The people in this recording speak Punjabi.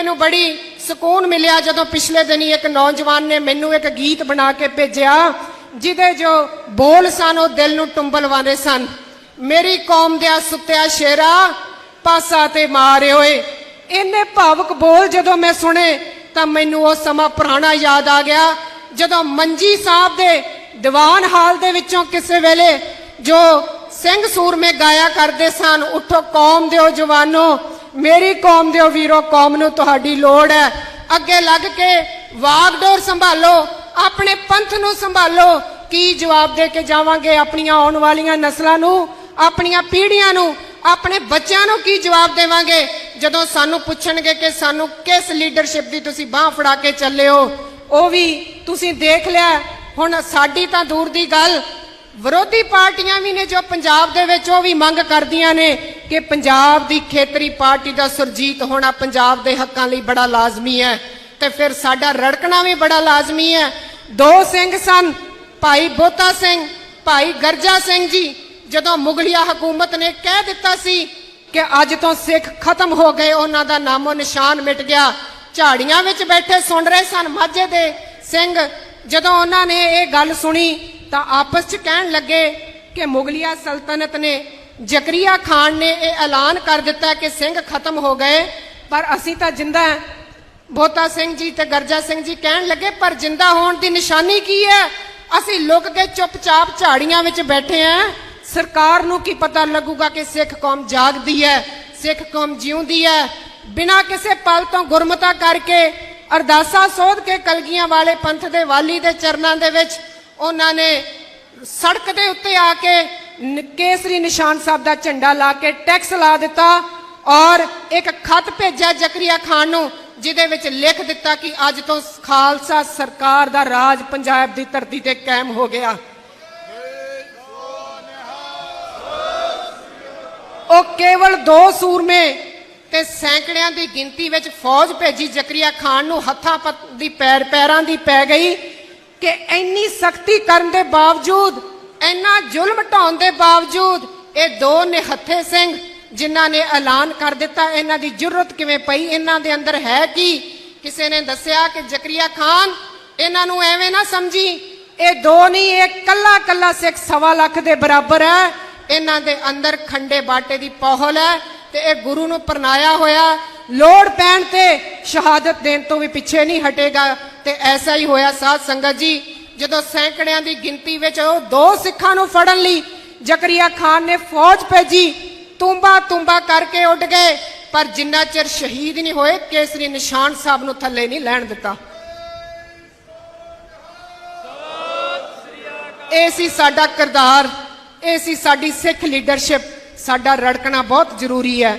ਮੈਨੂੰ ਬੜੀ ਸਕੂਨ ਮਿਲਿਆ ਜਦੋਂ ਪਿਛਲੇ ਦਿਨੀ ਇੱਕ ਨੌਜਵਾਨ ਨੇ ਮੈਨੂੰ ਇੱਕ ਗੀਤ ਬਣਾ ਕੇ ਭੇਜਿਆ, ਜਿਹਦੇ ਜੋ ਬੋਲ ਸਨ, ਉਹ ਦਿਲ ਨੂੰ ਟੁੰਬਲਵਾਉਂਦੇ ਸਨ। ਮੇਰੀ ਕੌਮ ਦੇ ਸੁੱਤਿਆ ਸ਼ੇਰਾ, ਪਾਸਾ ਤੇ ਮਾਰੇ ਓਏ। ਇੰਨੇ ਭਾਵਕ ਬੋਲ ਜਦੋਂ ਮੈਂ ਸੁਣੇ, ਤਾਂ ਮੈਨੂੰ ਉਹ ਸਮਾਂ ਪੁਰਾਣਾ ਯਾਦ ਆ ਗਿਆ, ਜਦੋਂ ਮੰਜੀ ਸਾਹਿਬ ਦੇ ਦੀਵਾਨ ਹਾਲ ਦੇ ਵਿੱਚੋਂ ਕਿਸੇ ਵੇਲੇ ਜੋ ਸਿੰਘ ਸੂਰਮੇ ਗਾਇਆ ਕਰਦੇ ਸਨ, ਉਠੋ ਕੌਮ ਦਿਓ ਜਵਾਨੋ। ਮੇਰੀ ਕੌਮ ਦਿਓ ਵੀਰੋ, ਕੌਮ ਨੂੰ ਤੁਹਾਡੀ ਲੋੜ ਹੈ। ਅੱਗੇ ਲੱਗ ਕੇ ਵਾਗਡੋਰ ਸੰਭਾਲੋ, ਆਪਣੇ ਪੰਥ ਨੂੰ ਸੰਭਾਲੋ। ਕੀ ਜਵਾਬ ਦੇ ਕੇ ਜਾਵਾਂਗੇ ਆਪਣੀਆਂ ਆਉਣ ਵਾਲੀਆਂ ਨਸਲਾਂ ਨੂੰ, ਆਪਣੀਆਂ ਪੀੜ੍ਹੀਆਂ ਨੂੰ, ਆਪਣੇ ਬੱਚਿਆਂ ਨੂੰ ਕੀ ਜਵਾਬ ਦੇਵਾਂਗੇ? ਜਦੋਂ ਸਾਨੂੰ ਪੁੱਛਣਗੇ ਕਿ ਸਾਨੂੰ ਕਿਸ ਲੀਡਰਸ਼ਿਪ ਦੀ ਤੁਸੀਂ ਬਾਹ ਫੜਾ ਕੇ ਚੱਲੇ ਹੋ ਉਹ ਵੀ ਤੁਸੀਂ ਦੇਖ ਲਿਆ। ਹੁਣ ਸਾਡੀ ਤਾਂ ਦੂਰ ਦੀ ਗੱਲ, ਵਿਰੋਧੀ ਪਾਰਟੀਆਂ ਵੀ ਨੇ ਜੋ ਪੰਜਾਬ ਦੇ ਵਿੱਚ, ਉਹ ਵੀ ਮੰਗ ਕਰਦੀਆਂ ਨੇ ਕਿ ਪੰਜਾਬ ਦੀ ਖੇਤਰੀ ਪਾਰਟੀ ਦਾ ਸੁਰਜੀਤ ਹੋਣਾ ਪੰਜਾਬ ਦੇ ਹੱਕਾਂ ਲਈ ਬੜਾ ਲਾਜ਼ਮੀ ਹੈ ਤੇ ਫਿਰ ਸਾਡਾ ਰੜਕਣਾ ਵੀ ਬੜਾ ਲਾਜ਼ਮੀ ਹੈ। ਦੋ ਸਿੰਘ ਸਨ, ਭਾਈ ਬੋਤਾ ਸਿੰਘ, ਭਾਈ ਗਰਜਾ ਸਿੰਘ ਜੀ, ਜਦੋਂ ਮੁਗਲਿਆ ਹਕੂਮਤ ਨੇ ਕਹਿ ਦਿੱਤਾ ਸੀ ਕਿ ਅੱਜ ਤੋਂ ਸਿੱਖ ਖਤਮ ਹੋ ਗਏ, ਉਹਨਾਂ ਦਾ ਨਾਮੋ ਨਿਸ਼ਾਨ ਮਿਟ ਗਿਆ। ਝਾੜੀਆਂ ਵਿੱਚ ਬੈਠੇ ਸੁਣ ਰਹੇ ਸਨ ਮਾਝੇ ਦੇ ਸਿੰਘ। ਜਦੋਂ ਉਹਨਾਂ ਨੇ ਇਹ ਗੱਲ ਸੁਣੀ ਤਾਂ ਆਪਸ 'ਚ ਕਹਿਣ ਲੱਗੇ ਕਿ ਮੁਗਲਿਆ ਸਲਤਨਤ ਨੇ ਜ਼ਕਰੀਆ ਖਾਨ ਨੇ ਇਹ ਐਲਾਨ ਕਰ ਦਿੱਤਾ ਕਿ ਸਿੰਘ ਖਤਮ ਹੋ ਗਏ, ਪਰ ਅਸੀਂ ਤਾਂ ਜਿੰਦਾ ਹਾਂ। ਬੋਤਾ ਸਿੰਘ ਜੀ ਤੇ ਗਰਜਾ ਸਿੰਘ ਜੀ ਕਹਿਣ ਲੱਗੇ, ਪਰ ਜਿੰਦਾ ਹੋਣ ਦੀ ਨਿਸ਼ਾਨੀ ਕੀ ਹੈ? ਅਸੀਂ ਲੁਕ ਕੇ ਚੁੱਪਚਾਪ ਝਾੜੀਆਂ ਵਿੱਚ ਬੈਠੇ ਆਂ ਸਰਕਾਰ ਨੂੰ ਕੀ ਪਤਾ ਲੱਗੂਗਾ ਕਿ ਸਿੱਖ ਕੌਮ ਜਾਗਦੀ ਹੈ, ਸਿੱਖ ਕੌਮ ਜਿਉਂਦੀ ਹੈ। ਬਿਨਾਂ ਕਿਸੇ ਪਲ ਤੋਂ ਗੁਰਮਤਾ ਕਰਕੇ ਅਰਦਾਸਾਂ ਸੋਧ ਕੇ ਕਲਗੀਆਂ ਵਾਲੇ ਪੰਥ ਦੇ ਵਾਲੀ ਦੇ ਚਰਨਾਂ ਦੇ ਵਿੱਚ ਉਹਨਾਂ ਨੇ ਸੜਕ ਦੇ ਉੱਤੇ ਆ ਕੇ ਕੇਸਰੀ ਨਿਸ਼ਾਨ ਸਾਹਿਬ ਦਾ ਝੰਡਾ ਲਾ ਕੇ ਟੈਕਸ ਲਾ ਦਿੱਤਾ ਔਰ ਇੱਕ ਖਤ ਭੇਜਿਆ ਜ਼ਕਰੀਆ ਖਾਨ ਨੂੰ, ਜਿਹਦੇ ਵਿੱਚ ਲਿਖ ਦਿੱਤਾ ਕਿ ਅੱਜ ਤੋਂ ਖਾਲਸਾ ਸਰਕਾਰ ਦਾ ਰਾਜ ਪੰਜਾਬ ਦੀ ਧਰਤੀ ਤੇ ਕਾਇਮ ਹੋ ਗਿਆ। ਉਹ ਕੇਵਲ ਦੋ ਸੂਰਮੇ ਤੇ ਸੈਂਕੜਿਆਂ ਦੀ ਗਿਣਤੀ ਵਿੱਚ ਫੌਜ ਭੇਜੀ ਜ਼ਕਰੀਆ ਖਾਨ ਨੂੰ, ਹੱਥਾਂ ਪੱਤ ਦੀ ਪੈਰ ਪੈਰਾਂ ਦੀ ਪੈ ਗਈ ਕਿ ਇੰਨੀ ਸਖਤੀ ਕਰਨ ਦੇ ਬਾਵਜੂਦ ਇੰਨਾ ਜ਼ੁਲਮ ਢਾਉਣ ਦੇ ਬਾਵਜੂਦ ਇਹ ਦੋ ਨਿਹੱਥੇ ਸਿੰਘ ਜਿਨ੍ਹਾਂ ਨੇ ਐਲਾਨ ਕਰ ਦਿੱਤਾ, ਇਹਨਾਂ ਦੀ ਜੁਰਤ ਕਿਵੇਂ ਪਈ? ਇਹਨਾਂ ਦੇ ਅੰਦਰ ਹੈ ਕੀ? ਕਿਸੇ ਨੇ ਦੱਸਿਆ ਕਿ ਜ਼ਕਰੀਆ ਖਾਨ ਇਹਨਾਂ ਨੂੰ ਐਵੇਂ ਨਾ ਸਮਝੀ, ਇਹ ਦੋ ਨਹੀਂ, ਇਹ ਕੱਲਾ ਕੱਲਾ ਸਿੱਖ ਸਵਾ ਲੱਖ ਦੇ ਬਰਾਬਰ ਹੈ। ਇਹਨਾਂ ਦੇ ਅੰਦਰ ਖੰਡੇ ਬਾਟੇ ਦੀ ਪਹੁਲ ਹੈ ਤੇ ਇਹ ਗੁਰੂ ਨੂੰ ਪਰਨਾਇਆ ਹੋਇਆ। ਲੋੜ ਪੈਣ ਤੇ ਸ਼ਹਾਦਤ ਦੇਣ ਤੋਂ ਵੀ ਪਿੱਛੇ ਨਹੀਂ ਹਟੇਗਾ ਤੇ ਐਸਾ ਹੀ ਹੋਇਆ। ਸਾਧ ਸੰਗਤ ਜੀ ਜਦੋਂ ਸੈਂਕੜਿਆਂ ਦੀ ਗਿਣਤੀ ਵਿੱਚ ਉਹ ਦੋ ਸਿੱਖਾਂ ਨੂੰ ਫੜਨ ਲਈ ਜ਼ਕਰੀਆ ਖਾਨ ਨੇ ਫੌਜ ਭੇਜੀ, ਤੁੰਬਾ ਤੁੰਬਾ ਕਰਕੇ ਉੱਡ ਗਏ। ਪਰ ਜਿੰਨਾ ਚਿਰ ਸ਼ਹੀਦ ਨਹੀਂ ਹੋਏ, ਕੇਸਰੀ ਨਿਸ਼ਾਨ ਸਾਹਿਬ ਨੂੰ ਥੱਲੇ ਨਹੀਂ ਲੈਣ ਦਿੱਤਾ। ਇਹ ਸੀ ਸਾਡਾ ਕਿਰਦਾਰ, ਇਹ ਸੀ ਸਾਡੀ ਸਿੱਖ ਲੀਡਰਸ਼ਿਪ। ਸਾਡਾ ਰੜਕਣਾ ਬਹੁਤ ਜ਼ਰੂਰੀ ਹੈ।